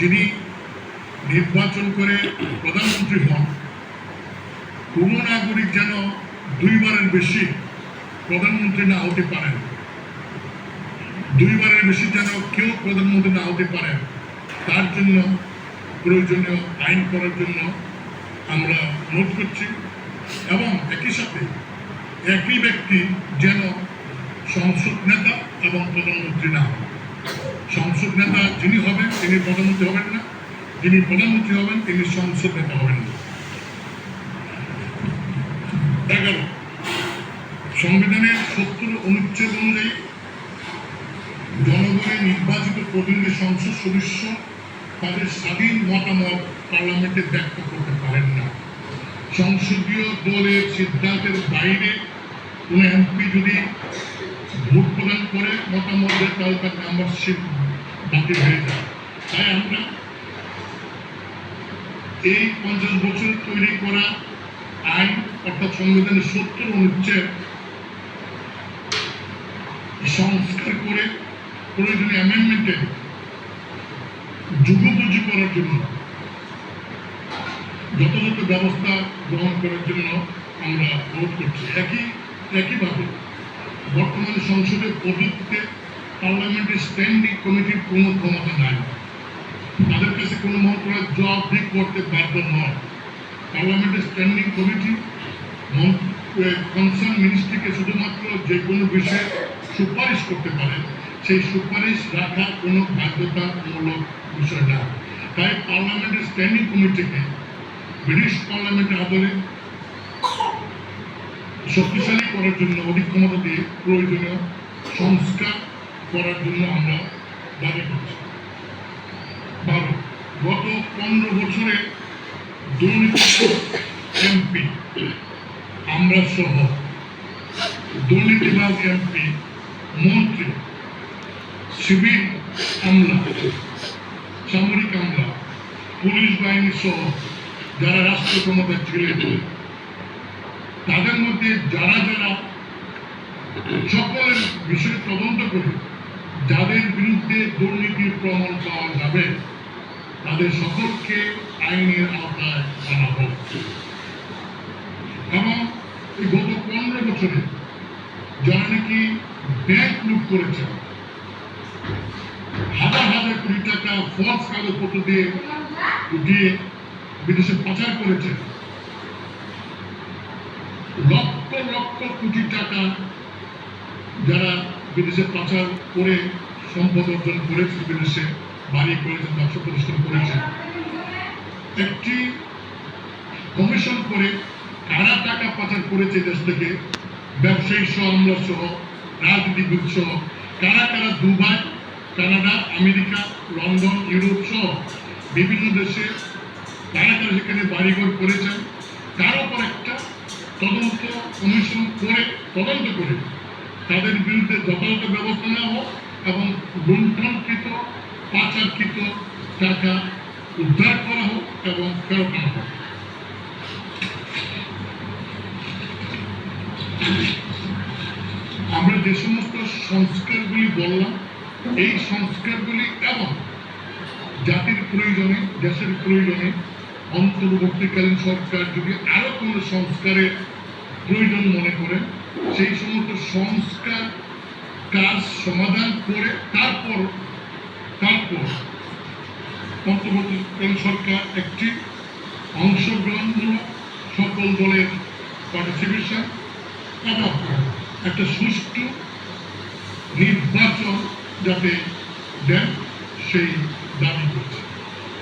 যিনি নির্বাচন করে প্রধানমন্ত্রী হন, কোনো নাগরিক যেন দুইবারের বেশি প্রধানমন্ত্রী না হতে পারেন। দুইবারের বেশি যেন কেউ প্রধানমন্ত্রী না হতে পারেন, তার জন্য প্রয়োজনীয় আইন করার জন্য আমরা নোট করছি এবং একই সাথে একই ব্যক্তি যেন সংসদ নেতা এবং প্রধানমন্ত্রী না হন। সংসদ নেতা যিনি হবেন, তিনি প্রধানমন্ত্রী হবেন না। যিনি প্রধানমন্ত্রী হবেন, তিনি সংসদ নেতা হবেন না। এগারো, সংবিধানের সত্তর অনুচ্ছেদ অনুযায়ী জনগণের নির্বাচিত প্রতিনিধি সংসদ সদস্য তাদের স্বাধীন মতামত পার্লামেন্টে ব্যক্ত করতে পারেন না। সংসদীয় দলের সিদ্ধান্তের বাইরে কোনো এমপি যদি ভোট প্রদান করে, মতামত দেয় তাহলে তার মেম্বারশিপ বাতিল হয়ে যায় তাই আমরা এই পঞ্চাশ বছর তৈরি করা আইন অর্থাৎ সংবিধানের সত্তর অনুচ্ছেদ সংস্কার করে প্রয়োজনীয় অ্যামেন্ডমেন্টে যুগোপযোগী করার জন্য যথাযথ ব্যবস্থা গ্রহণ করার জন্য আমরা অনুরোধ করছি। একই একইভাবে বর্তমানে সংসদের পদ্ধতিতে পার্লামেন্টের স্ট্যান্ডিং কমিটির কোনো ক্ষমতা নাই। তাদের কাছে কোনো মন্ত্রণালয় জবাবদিহি করতে বাধ্য নয়। পার্লামেন্টের স্ট্যান্ডিং কমিটি কনসার্ন মিনিস্ট্রিকে শুধুমাত্র যে কোনো বিষয়ে সুপারিশ করতে পারে, সেই সুপারিশ রাখা কোনো বাধ্যতামূলক বিষয় না। তাই পার্লামেন্টের স্ট্যান্ডিং কমিটিকে ব্রিটিশ পার্লামেন্টের আদলে শক্তিশালী করার জন্য অধিক ক্ষমতা দিয়ে প্রয়োজনীয় সংস্কার করার জন্য আমরা দাবি করছি গত পনেরো বছরে দুর্নীতি এমপি, আমরা সহ দুর্নীতিবাজ এমপি, মন্ত্রী, সিভিল আমলা, সামরিক আমলা, পুলিশ বাহিনী সহ যারা রাষ্ট্র ক্ষমতায় ছিলেন, তাদের মধ্যে যারা যারা সকলের বিষয়ে তদন্ত করে যাদের বিরুদ্ধে দুর্নীতির প্রমাণ পাওয়া যাবে, তাদের সকলকে আইনের আওতায় আনা হোক। এবং এই গত পনেরো বছরে যারা নাকি ব্যাংক লুট করেছে, হাজার হাজার কোটি টাকা ফলস কাগজপত্র দিয়ে দিয়ে বিদেশে পাচার করেছে, লক্ষ লক্ষ কোটি টাকা যারা বিদেশে পাচার করে সম্পদ অর্জন করেছে বিদেশে বাড়ি করেছে ব্যবসা প্রতিষ্ঠান করেছে। একটি কমিশন করে কারা টাকা পাচার করেছে দেশ থেকে? ব্যবসায়ী সহ আমলা সহ, রাজনীতিবিদ সহ। কারা কারা Dubai, Canada, America, London, Europe সহ বিভিন্ন দেশে কারা কারা সেখানে বাড়িঘর করেছেন? তার উপর একটা তদন্ত কমিশন করে, তদন্ত করে তাদের বিরুদ্ধে যথাযথ ব্যবস্থা নেওয়া হোক এবং লুণ্ঠনকৃত, পাচারকৃত টাকা উদ্ধার করা হোক এবং ফেরত হোক। আমরা যে সমস্ত সংস্কারগুলি বললাম, এই সংস্কারগুলি এবং জাতির প্রয়োজনে, দেশের প্রয়োজনে অন্তর্বর্তীকালীন সরকার যদি আরও কোনো সংস্কারের প্রয়োজন মনে করে সেই সমস্ত সংস্কার, কাজ, সমাধান করে তারপর তারপর অন্তর্বর্তীকালীন সরকার একটি অংশগ্রহণমূলক সকল দলের পার্টিসিপেশন এবং একটা সুষ্ঠু নির্বাচন যাতে দেন, সেই দাবি করছে।